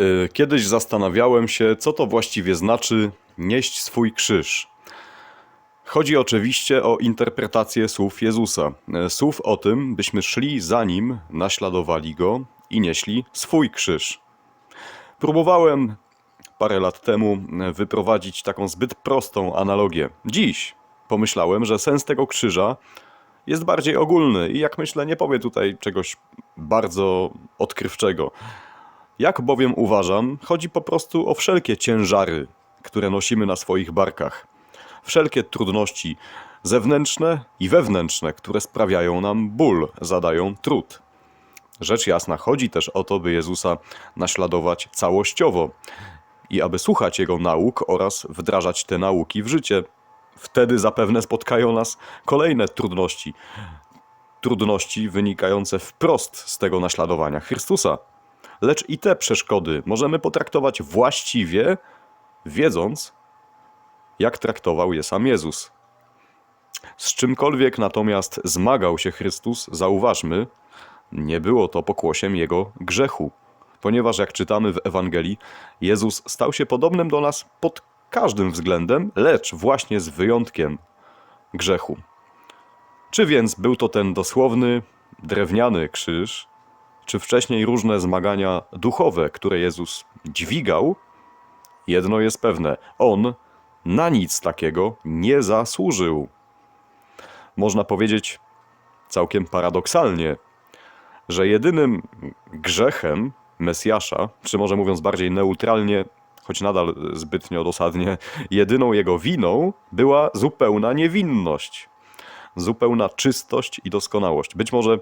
Y, Kiedyś zastanawiałem się, co to właściwie znaczy nieść swój krzyż. Chodzi oczywiście o interpretację słów Jezusa. Y, Słów o tym, byśmy szli za nim, naśladowali go i nieśli swój krzyż. Próbowałem parę lat temu y, wyprowadzić taką zbyt prostą analogię. Dziś pomyślałem, że sens tego krzyża jest bardziej ogólny i jak myślę, nie powie tutaj czegoś bardzo odkrywczego. Jak bowiem uważam, chodzi po prostu o wszelkie ciężary, które nosimy na swoich barkach. Wszelkie trudności zewnętrzne i wewnętrzne, które sprawiają nam ból, zadają trud. Rzecz jasna, chodzi też o to, by Jezusa naśladować całościowo i aby słuchać Jego nauk oraz wdrażać te nauki w życie. Wtedy zapewne spotkają nas kolejne trudności. Trudności wynikające wprost z tego naśladowania Chrystusa lecz i te przeszkody możemy potraktować właściwie, wiedząc, jak traktował je sam Jezus. Z czymkolwiek natomiast zmagał się Chrystus, zauważmy, nie było to pokłosiem jego grzechu, ponieważ jak czytamy w Ewangelii, Jezus stał się podobnym do nas pod każdym względem, lecz właśnie z wyjątkiem grzechu. Czy więc był to ten dosłowny, drewniany krzyż, czy wcześniej różne zmagania duchowe, które Jezus dźwigał, jedno jest pewne: on na nic takiego nie zasłużył. Można powiedzieć całkiem paradoksalnie, że jedynym grzechem Mesjasza, czy może mówiąc bardziej neutralnie, choć nadal zbytnio dosadnie, jedyną jego winą była zupełna niewinność, zupełna czystość i doskonałość. Być może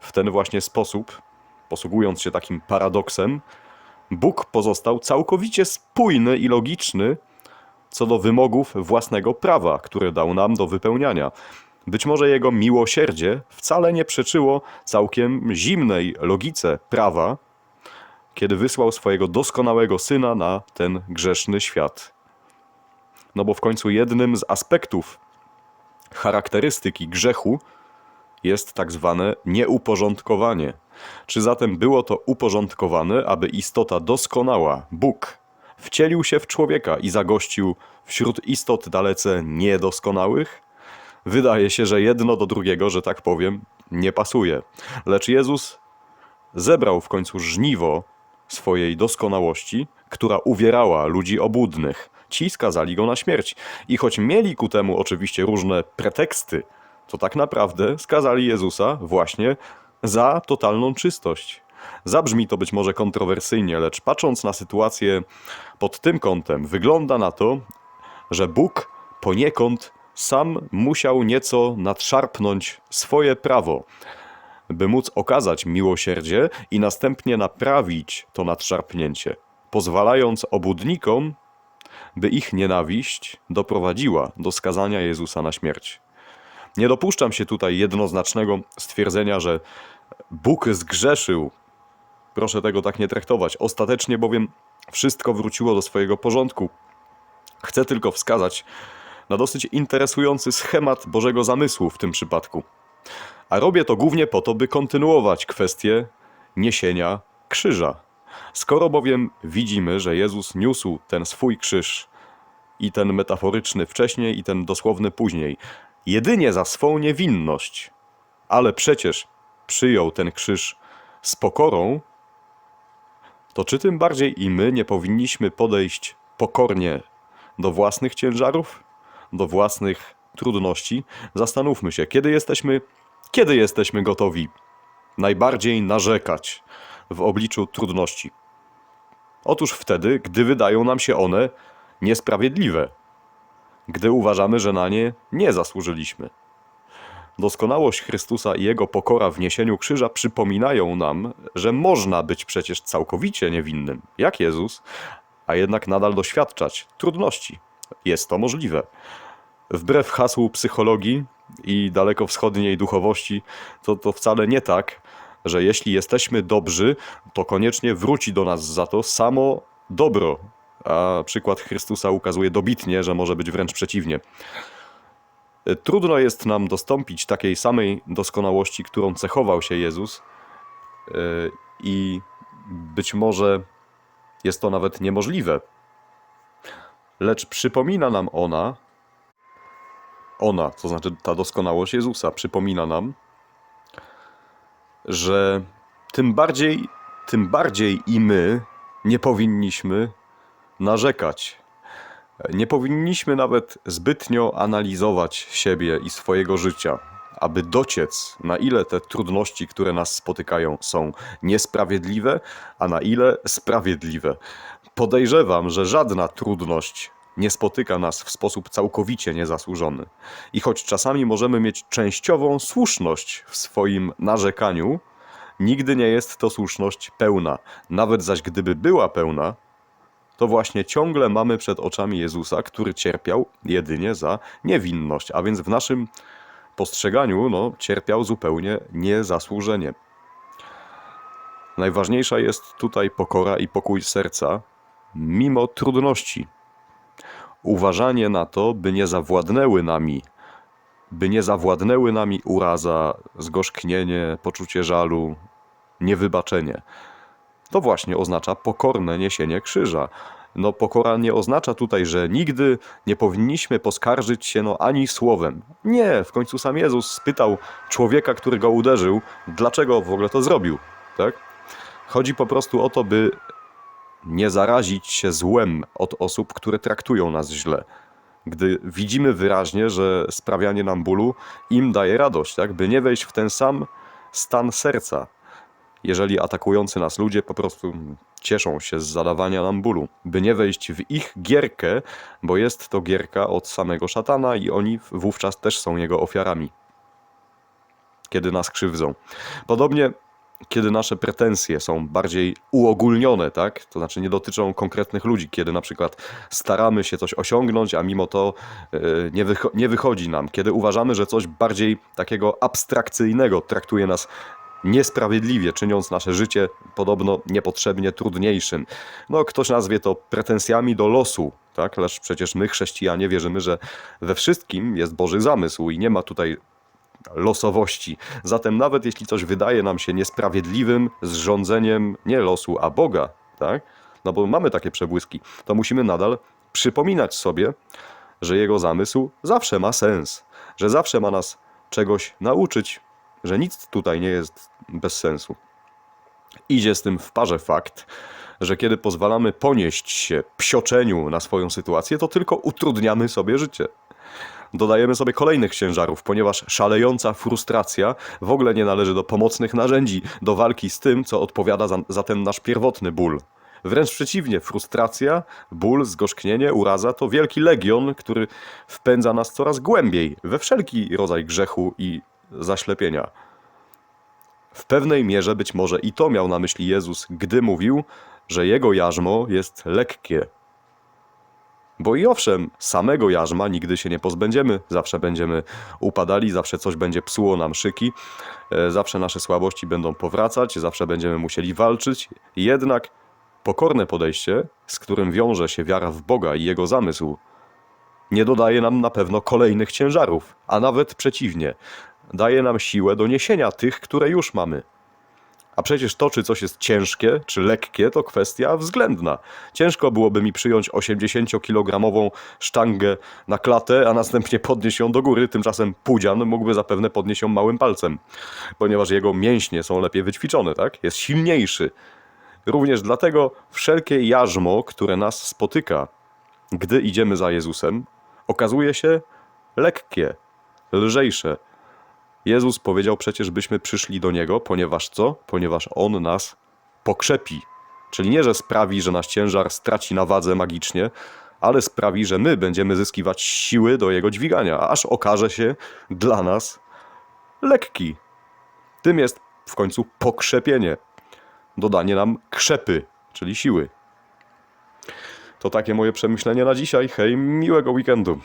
w ten właśnie sposób posługując się takim paradoksem, Bóg pozostał całkowicie spójny i logiczny co do wymogów własnego prawa, które dał nam do wypełniania. Być może jego miłosierdzie wcale nie przeczyło całkiem zimnej logice prawa, kiedy wysłał swojego doskonałego syna na ten grzeszny świat. No bo w końcu jednym z aspektów charakterystyki grzechu jest tak zwane nieuporządkowanie. Czy zatem było to uporządkowane, aby istota doskonała, Bóg, wcielił się w człowieka i zagościł wśród istot dalece niedoskonałych? Wydaje się, że jedno do drugiego, że tak powiem, nie pasuje. Lecz Jezus zebrał w końcu żniwo swojej doskonałości, która uwierała ludzi obłudnych. Ci skazali go na śmierć. I choć mieli ku temu oczywiście różne preteksty, to tak naprawdę skazali Jezusa właśnie za totalną czystość. Zabrzmi to być może kontrowersyjnie, lecz patrząc na sytuację pod tym kątem, wygląda na to, że Bóg poniekąd sam musiał nieco nadszarpnąć swoje prawo, by móc okazać miłosierdzie i następnie naprawić to nadszarpnięcie, pozwalając obudnikom, by ich nienawiść doprowadziła do skazania Jezusa na śmierć. Nie dopuszczam się tutaj jednoznacznego stwierdzenia, że Bóg zgrzeszył. Proszę tego tak nie traktować. Ostatecznie bowiem wszystko wróciło do swojego porządku. Chcę tylko wskazać na dosyć interesujący schemat Bożego zamysłu w tym przypadku. A robię to głównie po to, by kontynuować kwestię niesienia krzyża. Skoro bowiem widzimy, że Jezus niósł ten swój krzyż i ten metaforyczny wcześniej i ten dosłowny później, jedynie za swą niewinność, ale przecież przyjął ten krzyż z pokorą, to czy tym bardziej i my nie powinniśmy podejść pokornie do własnych ciężarów, do własnych trudności? Zastanówmy się, kiedy jesteśmy, kiedy jesteśmy gotowi najbardziej narzekać w obliczu trudności. Otóż wtedy, gdy wydają nam się one niesprawiedliwe, gdy uważamy, że na nie nie zasłużyliśmy. Doskonałość Chrystusa i jego pokora w niesieniu krzyża przypominają nam, że można być przecież całkowicie niewinnym, jak Jezus, a jednak nadal doświadczać trudności. Jest to możliwe. Wbrew hasłu psychologii i dalekowschodniej duchowości, to to wcale nie tak, że jeśli jesteśmy dobrzy, to koniecznie wróci do nas za to samo dobro, a przykład Chrystusa ukazuje dobitnie, że może być wręcz przeciwnie. Trudno jest nam dostąpić takiej samej doskonałości, którą cechował się Jezus, e, i być może Jest to nawet niemożliwe. Lecz przypomina nam ona, ona, to znaczy ta doskonałość Jezusa, przypomina nam, że tym bardziej, tym bardziej i my nie powinniśmy narzekać. Nie powinniśmy nawet zbytnio analizować siebie i swojego życia, aby dociec, na ile te trudności, które nas spotykają, są niesprawiedliwe, a na ile sprawiedliwe. Podejrzewam, że żadna trudność nie spotyka nas w sposób całkowicie niezasłużony. I choć czasami możemy mieć częściową słuszność w swoim narzekaniu, nigdy nie jest to słuszność pełna. Nawet zaś gdyby była pełna, to właśnie ciągle mamy przed oczami Jezusa, który cierpiał jedynie za niewinność, a więc w naszym postrzeganiu no, cierpiał zupełnie niezasłużenie. Najważniejsza jest tutaj pokora i pokój serca, mimo trudności. Uważanie na to, by nie zawładnęły nami, by nie zawładnęły nami uraza, zgorzknienie, poczucie żalu, niewybaczenie. To właśnie oznacza pokorne niesienie krzyża. No, pokora nie oznacza tutaj, że nigdy nie powinniśmy poskarżyć się no, ani słowem. Nie, w końcu sam Jezus spytał człowieka, który go uderzył, dlaczego w ogóle to zrobił. Tak? Chodzi po prostu o to, by nie zarazić się złem od osób, które traktują nas źle. Gdy widzimy wyraźnie, że sprawianie nam bólu im daje radość, tak? by nie wejść w ten sam stan serca, jeżeli atakujący nas ludzie po prostu cieszą się z zadawania nam bólu, by nie wejść w ich gierkę, bo jest to gierka od samego szatana i oni wówczas też są jego ofiarami, kiedy nas krzywdzą. Podobnie kiedy nasze pretensje są bardziej uogólnione, tak? To znaczy nie dotyczą konkretnych ludzi, kiedy na przykład staramy się coś osiągnąć, a mimo to yy, nie, wycho- nie wychodzi nam, kiedy uważamy, że coś bardziej takiego abstrakcyjnego traktuje nas niesprawiedliwie, czyniąc nasze życie podobno niepotrzebnie trudniejszym. No, ktoś nazwie to pretensjami do losu, tak? Lecz przecież my, chrześcijanie, wierzymy, że we wszystkim jest Boży zamysł i nie ma tutaj losowości. Zatem nawet jeśli coś wydaje nam się niesprawiedliwym zrządzeniem nie losu, a Boga, tak? No bo mamy takie przebłyski, to musimy nadal przypominać sobie, że jego zamysł zawsze ma sens, że zawsze ma nas czegoś nauczyć, że nic tutaj nie jest bez sensu. Idzie z tym w parze fakt, że kiedy pozwalamy ponieść się psioczeniu na swoją sytuację, to tylko utrudniamy sobie życie. Dodajemy sobie kolejnych ciężarów, ponieważ szalejąca frustracja w ogóle nie należy do pomocnych narzędzi do walki z tym, co odpowiada za, za ten nasz pierwotny ból. Wręcz przeciwnie, frustracja, ból, zgorzknienie, uraza to wielki legion, który wpędza nas coraz głębiej we wszelki rodzaj grzechu i zaślepienia. W pewnej mierze być może i to miał na myśli Jezus, gdy mówił, że jego jarzmo jest lekkie. Bo i owszem, samego jarzma nigdy się nie pozbędziemy, zawsze będziemy upadali, zawsze coś będzie psuło nam szyki, e, zawsze nasze słabości będą powracać, zawsze będziemy musieli walczyć. Jednak pokorne podejście, z którym wiąże się wiara w Boga i jego zamysł, nie dodaje nam na pewno kolejnych ciężarów, a nawet przeciwnie, daje nam siłę do niesienia tych, które już mamy. A przecież to, czy coś jest ciężkie, czy lekkie, to kwestia względna. Ciężko byłoby mi przyjąć 80-kilogramową sztangę na klatę, a następnie podnieść ją do góry. Tymczasem pudzian mógłby zapewne podnieść ją małym palcem, ponieważ jego mięśnie są lepiej wyćwiczone, tak? Jest silniejszy. Również dlatego wszelkie jarzmo, które nas spotyka, gdy idziemy za Jezusem, okazuje się lekkie, lżejsze. Jezus powiedział przecież, byśmy przyszli do Niego, ponieważ co? Ponieważ On nas pokrzepi. Czyli nie, że sprawi, że nasz ciężar straci na wadze magicznie, ale sprawi, że my będziemy zyskiwać siły do Jego dźwigania, aż okaże się dla nas lekki. Tym jest w końcu pokrzepienie. Dodanie nam krzepy, czyli siły. To takie moje przemyślenie na dzisiaj. Hej, miłego weekendu.